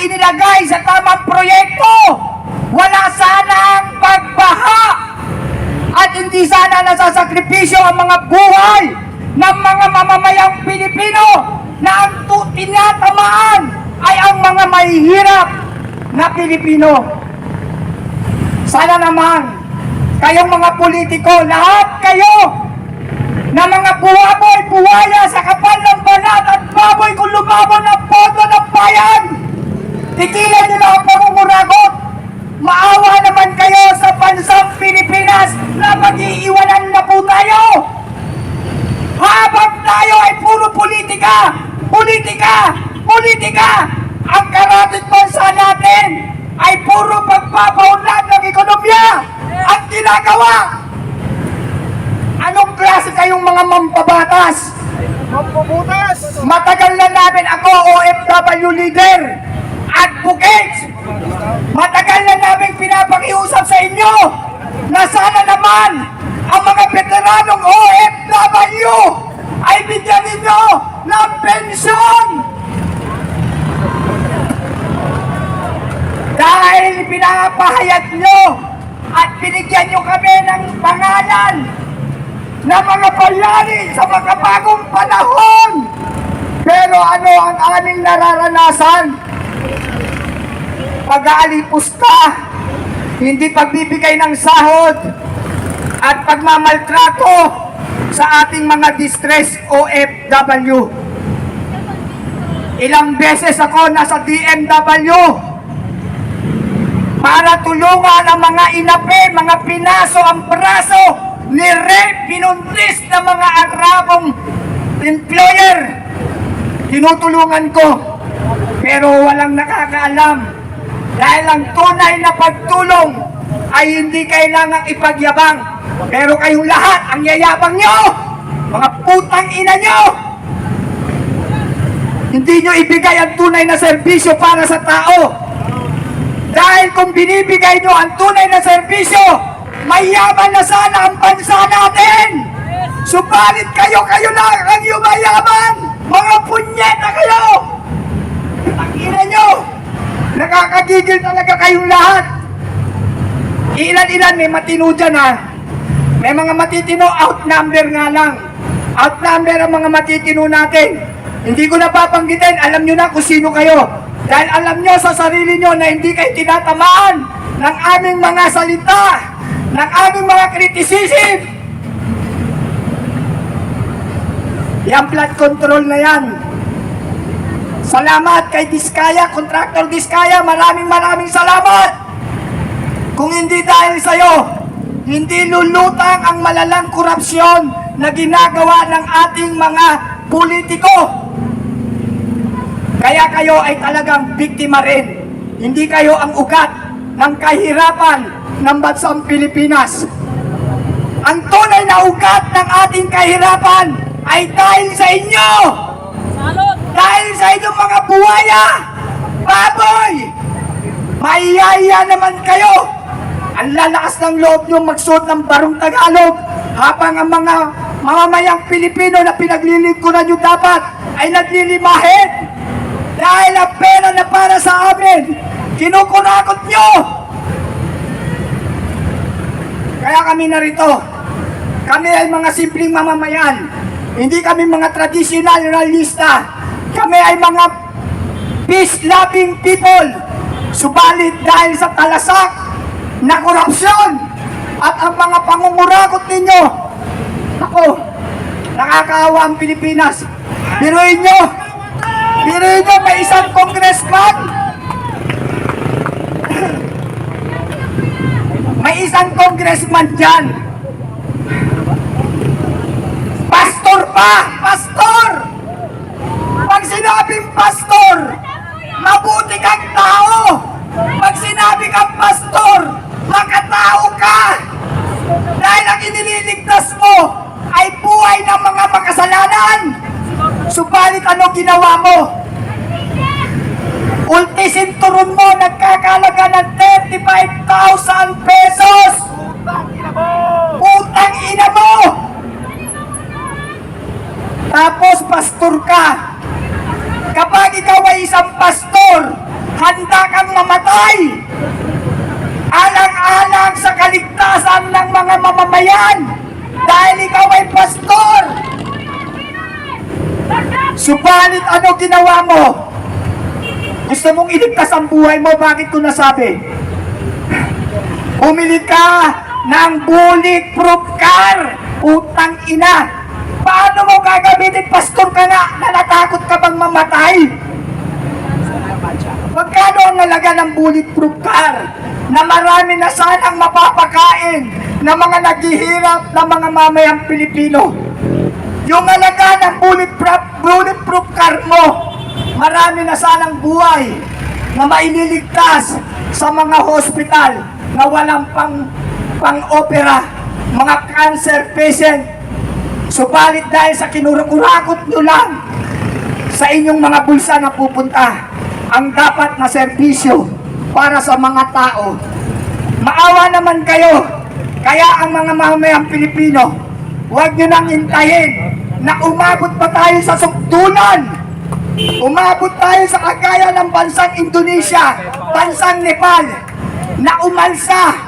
inilagay sa tamang proyekto. Wala sanang pagbaha at hindi sana nasasakripisyo ang mga buhay ng mga mamamayang Pilipino na ang tinatamaan ay ang mga mahihirap na Pilipino. Sana naman, kayong mga politiko, lahat kayo na mga buwaboy, buwaya sa kapal ng balat at baboy kung lumabon ng pondo ng bayan. Tigilan nyo na ang pangunguragot. Maawa naman kayo sa bansang Pilipinas na mag-iiwanan na po tayo. Habang tayo ay puro politika, politika, politika, ang karating bansa natin ay puro pagpapaunlad ng ekonomiya ang ginagawa. Anong klase kayong mga mampabatas? Mampubutas! Matagal na namin ako OFW leader, advocate. Matagal na namin pinapakiusap sa inyo na sana naman ang mga veteranong OFW ay bigyan ninyo ng pensyon. Dahil pinapahayag nyo at binigyan nyo kami ng pangalan na mga bayani sa makabagong panahon. Pero ano ang aming nararanasan? Pag-aalipusta, hindi pagbibigay ng sahod, at pagmamaltrato sa ating mga distress OFW. Ilang beses ako nasa DMW para tulungan ang mga inape, mga pinaso ang braso ni Rep pinuntis na mga Arabong employer. Tinutulungan ko, pero walang nakakaalam. Dahil ang tunay na pagtulong ay hindi kailangang ipagyabang. Pero kayong lahat, ang yayabang nyo, mga putang ina nyo, hindi nyo ibigay ang tunay na serbisyo para sa tao. Dahil kung binibigay nyo ang tunay na serbisyo, mayaman na sana ang bansa natin. Subalit kayo, kayo lang ang yumayaman. Mga punyeta kayo. Takina nyo. Nakakagigil talaga kayong lahat. Ilan-ilan may matino dyan ha. May mga matitino, outnumber nga lang. Outnumber ang mga matitino natin. Hindi ko napapanggitin, alam nyo na kung sino kayo. Dahil alam nyo sa sarili nyo na hindi kayo tinatamaan ng aming mga salita, ng aming mga criticism. Yan flood control na yan. Salamat kay Diskaya, Contractor Diskaya, maraming maraming salamat. Kung hindi dahil sa'yo, hindi lulutang ang malalang korupsyon na ginagawa ng ating mga politiko. Kaya kayo ay talagang biktima rin. Hindi kayo ang ugat ng kahirapan ng bansang Pilipinas. Ang tunay na ugat ng ating kahirapan ay dahil sa inyo! Dahil sa inyong mga buwaya! Baboy! Maiyaya naman kayo! Ang lalakas ng loob nyo magsuot ng barong Tagalog habang ang mga mamamayang Pilipino na pinaglilingkuran nyo dapat ay naglilimahid dahil ang pera na para sa amin kinukunakot nyo! Kaya kami narito. Kami ay mga simpleng mamamayan. Hindi kami mga traditional realista. Kami ay mga peace-loving people. Subalit dahil sa talasak na korupsyon at ang mga pangunguragot ninyo, ako, nakakaawa ang Pilipinas. Biruin nyo, biruin nyo may isang congressman May isang congressman dyan. Pastor pa! Pastor! Pag sinabing pastor, mabuti kang tao! Pag sinabi kang pastor, makatao ka! Dahil ang inililigtas mo ay buhay ng mga makasalanan! Subalit ano ginawa mo? Ultisin turun mo nagkakalaga ng 35,000 pesos! Utang ina mo! Tapos pastor ka. Kapag ikaw ay isang pastor, handa mamatay alang-alang sa kaligtasan ng mamamayan dahil ikaw ay pastor. Subalit ano ginawa mo? Gusto mong iligtas ang buhay mo, bakit ko nasabi? Bumili ka ng bulletproof car, utang ina. Paano mo gagamitin, pastor ka na natakot ka bang mamatay? Magkano ang halaga ng bulletproof car na marami na sanang mapapakain ng mga naghihirap na mga mamayang Pilipino? Yung halaga ng bulletproof, bulletproof car mo, marami na sanang buhay na maililigtas sa mga hospital na walang pang pang-opera, mga cancer patient. Subalit dahil sa kinurakot nyo lang sa inyong mga bulsa na pupunta ang dapat na serbisyo para sa mga tao. Maawa naman kayo, kaya ang mga mamamayang Pilipino, huwag nyo nang intayin na umabot pa tayo sa sukdulan. Umabot tayo sa kagaya ng bansang Indonesia, bansang Nepal, na umalsa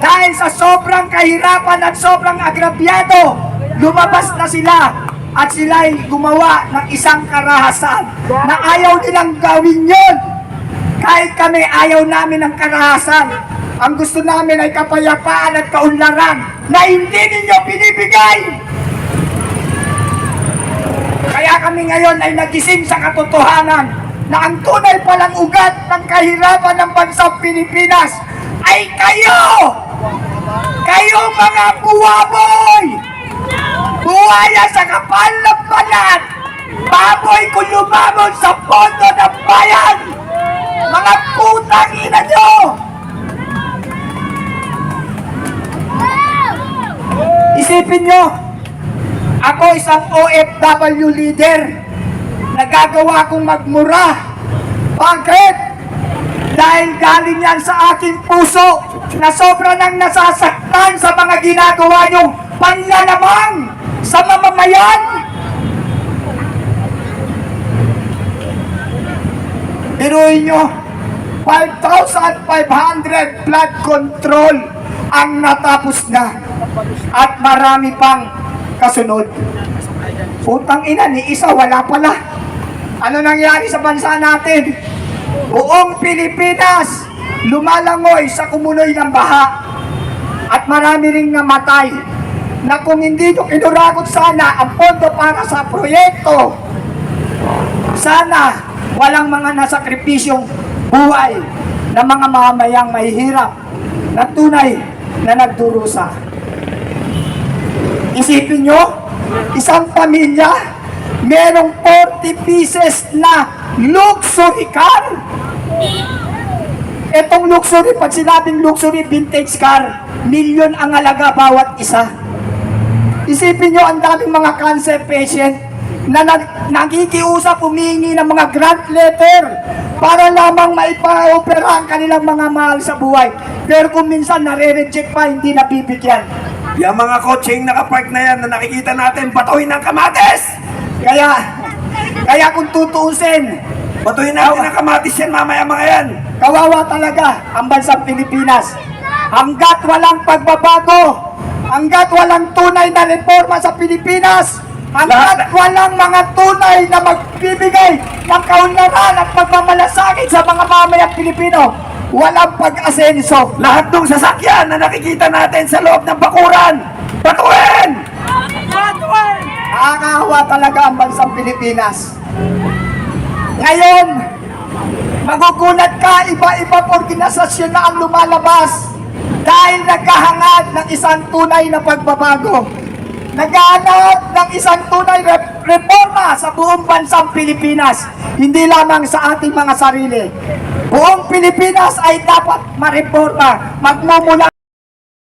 dahil sa sobrang kahirapan at sobrang agrabyado, lumabas na sila at sila ay gumawa ng isang karahasan na ayaw nilang gawin yun. Kahit kami ayaw namin ng karahasan, ang gusto namin ay kapayapaan at kaunlaran na hindi ninyo binibigay. Kaya kami ngayon ay nagising sa katotohanan na ang tunay palang ugat ng kahirapan ng bansang Pilipinas ay kayo! Kayo mga buwaboy! Buhaya sa kapal ng balat! Baboy kung lumamon sa pondo ng bayan! Mga putang ina nyo! Isipin nyo, ako isang OFW leader. Nagagawa kong magmura. Bakit? Dahil galing yan sa aking puso na sobra nang nasasaktan sa mga ginagawa nyong panlalamang sa mamamayan. Biruin nyo, 5,500 blood control ang natapos na at marami pang kasunod. Putang ina, ni isa wala pala. Ano nangyari sa bansa natin? Buong Pilipinas lumalangoy sa kumuloy ng baha at marami ring namatay na kung hindi nyo kinurakot sana ang pondo para sa proyekto, sana walang mga nasakripisyong buhay na mga mamamayang mahihirap na tunay na nagdurusa. Isipin nyo, isang pamilya, merong 40 pieces na luxury car. Etong luxury, pag sinabing luxury vintage car, milyon ang halaga bawat isa. Isipin nyo, ang daming mga cancer patient na nag, nagikiusap humingi ng mga grant letter para lamang maipa-opera ang kanilang mga mahal sa buhay. Pero kung minsan nare-reject pa, hindi nabibigyan. Yung mga coaching nakapark na yan na nakikita natin, batuhin ng kamatis! Kaya, kaya kung tutuusin, Batuhin natin ng kamatis yan mamaya mga yan! kawawa talaga ang bansang Pilipinas. Hanggat walang pagbabago, hanggat walang tunay na reforma sa Pilipinas, hanggat walang mga tunay na magbibigay ng kaunlaran at pagmamalasakit sa mga mamayang Pilipino, walang pag-asenso. Lahat ng sasakyan na nakikita natin sa loob ng bakuran, batuhin! Nakakahawa talaga ang bansang Pilipinas. Ngayon, magugulat ka, iba-ibang organisasyon na ang lumalabas dahil naghahangad ng isang tunay na pagbabago. Naghahanap ng isang tunay rep- reforma sa buong bansang Pilipinas, hindi lamang sa ating mga sarili. Buong Pilipinas ay dapat mareforma, magmumula